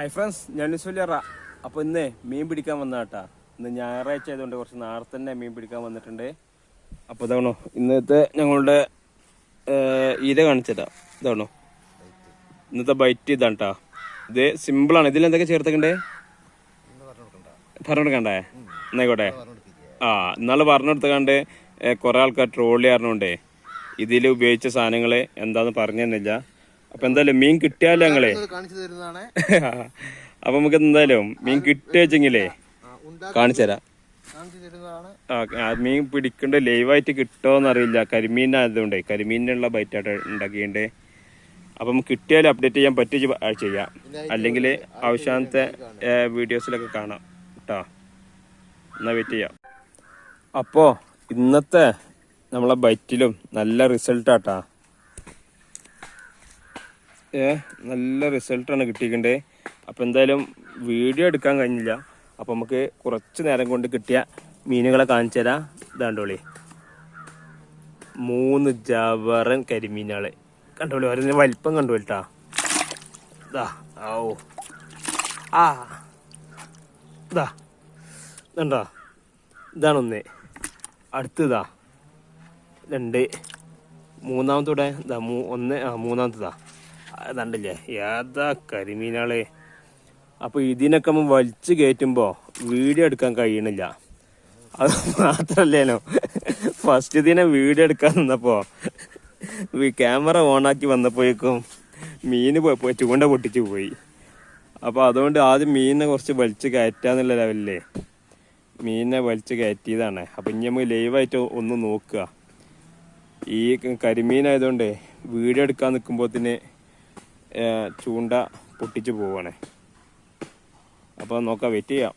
Hi friends ഞാൻ നിസ്വല്യറ അപ്പോൾ ഇന്ന് മീൻ പിടിക്കാൻ വന്ന കേട്ടാ ഇന്ന് ഞായറാഴ്ച ആയതുകൊണ്ട് കുറച്ച് നേരത്തെ തന്നെ മീൻ പിടിക്കാൻ വന്നിട്ടുണ്ട്. അപ്പോൾ ഇതാണോ ഇന്നത്തെ ഞങ്ങളുടെ ഇര കാണിച്ചതാ. ഇതാണോ? ഇന്നത്തെ ബൈറ്റ് ഇതാണ് കേട്ടാ ഇത് സിമ്പിളാണ് ഇതിൽ എന്തൊക്കെ ചേർത്തേക്കണ്ടേ പറഞ്ഞു കൊടുക്കണ്ടേ എന്നായിക്കോട്ടെ. ആ എന്നാൽ പറഞ്ഞു കൊടുത്തക്കാണ്ട് കുറെ ആൾക്കാർ ട്രോളി അറിഞ്ഞോണ്ടേ ഇതിൽ ഉപയോഗിച്ച സാധനങ്ങൾ എന്താണെന്ന് പറഞ്ഞു തന്നില്ല. അപ്പൊ എന്തായാലും മീൻ കിട്ടിയാലോ ഞങ്ങളെ. കാണിച്ചു തരുന്നതാണ്. അപ്പൊ നമുക്ക് എന്തായാലും മീൻ ഉണ്ടാക്കി കാണിച്ചു തരാം. മീൻ പിടിക്കണ്ട ലൈവായിട്ട് കിട്ടുമോന്ന് അറിയില്ല കരിമീനായതുകൊണ്ടേ കരിമീനുള്ള ബൈറ്റായിട്ട് ഉണ്ടാക്കിയിട്ടുണ്ട്. അപ്പൊ നമുക്ക് കിട്ടിയാലും അപ്ഡേറ്റ് ചെയ്യാൻ പറ്റി ചെയ്യാം. അല്ലെങ്കിൽ അവസാനത്തെ വീഡിയോസിലൊക്കെ കാണാം. കേട്ടോ എന്നാ വെയിറ്റ് ചെയ്യാം. അപ്പോ ഇന്നത്തെ നമ്മളെ ബൈറ്റിലും നല്ല റിസൾട്ടാട്ടാ നല്ല റിസൾട്ടാണ് കിട്ടിയിട്ടുണ്ട് അപ്പോൾ എന്തായാലും വീഡിയോ എടുക്കാൻ കഴിഞ്ഞില്ല. അപ്പോൾ നമുക്ക് കുറച്ച് നേരം കൊണ്ട് കിട്ടിയ മീനുകളെ കാണിച്ചു തരാം. ഇതാണ്ടോളി. മൂന്ന് ജവറൻ കരിമീനുകൾ കണ്ടോളി ഓരോ വലിപ്പം കണ്ടോളിട്ടാ ഇതാ ഓ ആ. ഇതാ ഇതുണ്ടോ? ഇതാണ് ഒന്ന് അടുത്തതാ രണ്ട്. മൂന്നാമത്തൂടെ ഇതാ മൂ ഒന്ന് ആ മൂന്നാമത്തതാ. അതുണ്ടല്ലേ? ഏതാ കരിമീനാളെ? അപ്പോൾ ഇതിനൊക്കെ നമ്മൾ വലിച്ചു കയറ്റുമ്പോ വീഡിയോ എടുക്കാൻ കഴിയണില്ല. അത് മാത്രല്ലേനോ? ഫസ്റ്റ് ഇതിനെ വീഡിയോ എടുക്കാൻ നിന്നപ്പോ ക്യാമറ ഓണാക്കി വന്നപ്പോഴേക്കും മീൻ ചൂണ്ട പൊട്ടിച്ച് പോയി. അപ്പോൾ അതുകൊണ്ട് ആദ്യം മീനിനെ കുറച്ച് വലിച്ചു കയറ്റാന്നുള്ള ലെവലിലേ മീനിനെ വലിച്ചു കയറ്റിയതാണ്. അപ്പൊ ഇനി നമുക്ക് ലൈവായിട്ട് ഒന്ന് നോക്കുക. ഈ കരിമീനായതുകൊണ്ട് വീഡിയോ എടുക്കാൻ നിൽക്കുമ്പോത്തിന് ചൂണ്ട പൊട്ടിച്ച് പോവാണ്. അപ്പോൾ നോക്കാം വെയിറ്റ് ചെയ്യാം.